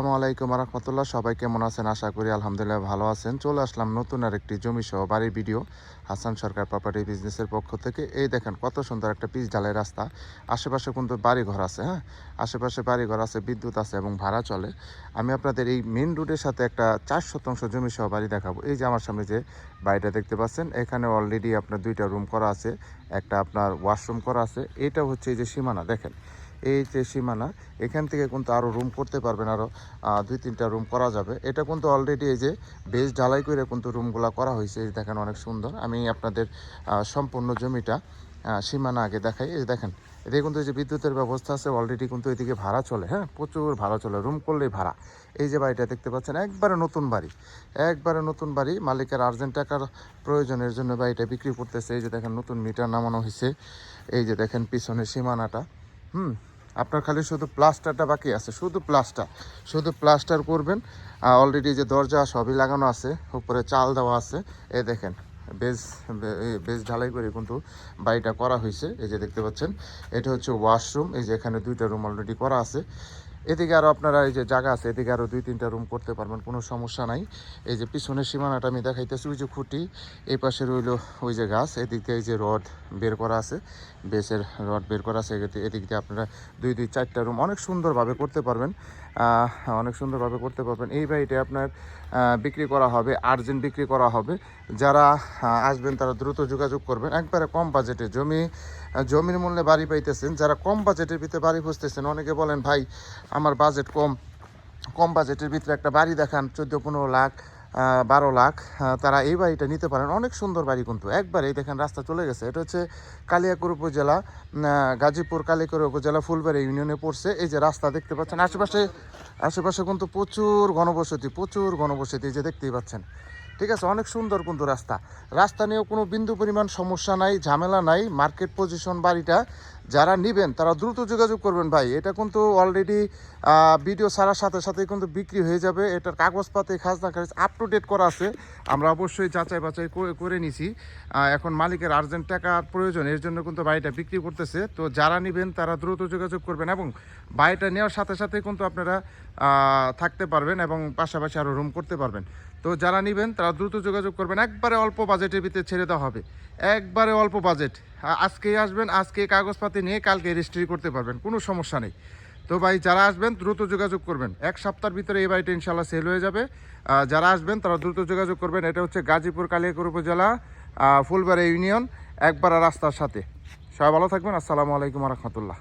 আসসালামু আলাইকুম রহমতুল্লাহ। সবাই কেমন আছেন? আশা করি আলহামদুলিল্লাহ ভালো আছেন। চলে আসলাম নতুন আর একটি জমি সহ বাড়ির ভিডিও হাসান সরকার প্রপার্টি বিজনেসের পক্ষ থেকে। এই দেখেন কত সুন্দর একটা পিচ ঢালাই রাস্তা। আশেপাশে কিন্তু বাড়ি ঘর আছে হ্যাঁ? আশেপাশে বাড়ি ঘর আছে, বিদ্যুৎ আছে এবং ভাড়া চলে। আমি আপনাদের এই মেন রোডের সাথে একটা চার শতাংশ জমি সহ বাড়ি দেখাবো। এই যে আমার সামনে যে বাড়িটা দেখতে পাচ্ছেন, এখানে অলরেডি আপনার দুইটা রুম করা আছে। একটা আপনার ওয়াশরুম করা আছে। এটা হচ্ছে এই যে সীমানা, দেখেন। এই যে সীমানা এখান থেকে কিন্তু আরও রুম করতে পারবেন আরও দুই তিনটা রুম করা যাবে। এটা কিন্তু অলরেডি এই যে বেশ ঢালাই করে কিন্তু রুমগুলো করা হয়েছে, এই দেখেন অনেক সুন্দর। আমি আপনাদের সম্পূর্ণ জমিটা সীমানা আগে দেখাই। এই দেখেন, এদিকে কিন্তু এই যে বিদ্যুতের ব্যবস্থা আছে অলরেডি কিন্তু এদিকে ভাড়া চলে হ্যাঁ? প্রচুর ভাড়া চলে রুম করলেই ভাড়া। এই যে বাড়িটা দেখতে পাচ্ছেন, একবারে নতুন বাড়ি, একবারে নতুন বাড়ি। মালিকের আর্জেন্ট টাকার প্রয়োজনের জন্য বাড়িটা বিক্রি করতেছে। এই যে দেখেন, নতুন মিটার নামানো হয়েছে। এই যে দেখেন, পিছনের সীমানাটা, হুম? আপনার খালি শুধু প্লাস্টারটা বাকি আছে, শুধু প্লাস্টার শুধু প্লাস্টার করবেন। অলরেডি যে দরজা সবই লাগানো আছে, উপরে চাল দেওয়া আছে। এ দেখেন বেশ বেশ ঢালাই করে কিন্তু বাড়িটা করা হয়েছে, এই যে দেখতে পাচ্ছেন। এটা হচ্ছে ওয়াশরুম এই যে এখানে দুইটা রুম অলরেডি করা আছে। এদিকে আরও আপনারা এই যে জায়গা আছে, এদিকে আরও দুই তিনটা রুম করতে পারবেন, কোনো সমস্যা নাই। এই যে পিছনের সীমানাটা আমি দেখাইতেছি, ওই যে খুঁটি, এই পাশে রইল ওই যে গাছ, এদিক দিয়ে এই যে রড বের করা আছে, বেসের রড বের করা আছে, এদিকে- দিয়ে আপনারা দুই দুই চারটা রুম অনেক সুন্দরভাবে করতে পারবেন। অনেক সুন্দরভাবে করতে পারবেন। এই বাড়িটা আপনার বিক্রি করা হবে, আর্জেন্ট বিক্রি করা হবে। যারা আসবেন তারা দ্রুত যোগাযোগ করবেন। একবারে কম বাজেটে জমি জমির মূল্যে বাড়ি পাইতেছেন, যারা কম বাজেটের ভিতরে বাড়ি খুঁজতেছেন, অনেকে বলেন, ভাই আমার বাজেট কম কম বাজেটের ভিতরে একটা বাড়ি দেখান, চোদ্দ, পনেরো লাখ বারো লাখ তারা এই বাড়িটা নিতে পারেন। অনেক সুন্দর বাড়ি কিন্তু। একবার দেখেন রাস্তা চলে গেছে। এটা হচ্ছে কালিয়াকুর উপজেলা গাজীপুর কালিয়াকুর উপজেলা, ফুলবাড়ি ইউনিয়নে পড়ছে। এই যে রাস্তা দেখতে পাচ্ছেন, আশেপাশে আশেপাশে কিন্তু প্রচুর ঘনবসতি প্রচুর ঘনবসতি এই যে দেখতেই পাচ্ছেন। ঠিক আছে? অনেক সুন্দর কিন্তু রাস্তা। রাস্তা নিয়েও কোনো বিন্দু পরিমাণ সমস্যা নাই, ঝামেলা নাই। মার্কেট পজিশন বাড়িটা যারা নেবেন, তারা দ্রুত যোগাযোগ করবেন ভাই। এটা কিন্তু অলরেডি ভিডিও ছাড়ার সাথে সাথে কিন্তু বিক্রি হয়ে যাবে। এটার কাগজপাতি খাজনা খারিজ আপ টু ডেট করা আছে। আমরা অবশ্যই যাচাই বাছাই করে- করে নিছি। এখন মালিকের আর্জেন্ট টাকার প্রয়োজন, এর জন্য কিন্তু বাড়িটা বিক্রি করতেছে। তো যারা নেবেন, তারা দ্রুত যোগাযোগ করবেন এবং বাড়িটা নেওয়ার সাথে সাথে কিন্তু আপনারা থাকতে পারবেন এবং পাশাপাশি আরও রুম করতে পারবেন। তো যারা নেবেন, তারা দ্রুত যোগাযোগ করবেন। একবারে অল্প বাজেটের ভিতরে ছেড়ে দেওয়া হবে। একবারে অল্প বাজেট। আজকেই আসবেন, আজকে কাগজপাতি নিয়ে কালকে রেজিস্ট্রি করতে পারবেন, কোনো সমস্যা নেই। তো ভাই, যারা আসবেন, দ্রুত যোগাযোগ করবেন। এক সপ্তাহের ভিতরে এই বাড়িটা ইনশাল্লাহ সেল হয়ে যাবে। যারা আসবেন, তারা দ্রুত যোগাযোগ করবেন। এটা হচ্ছে গাজীপুর কালিয়াকুর উপজেলা ফুলবাড়ি ইউনিয়ন, একবার রাস্তার সাথে। সবাই ভালো থাকবেন। আসসালামু আলাইকুম রহমতুল্লাহ।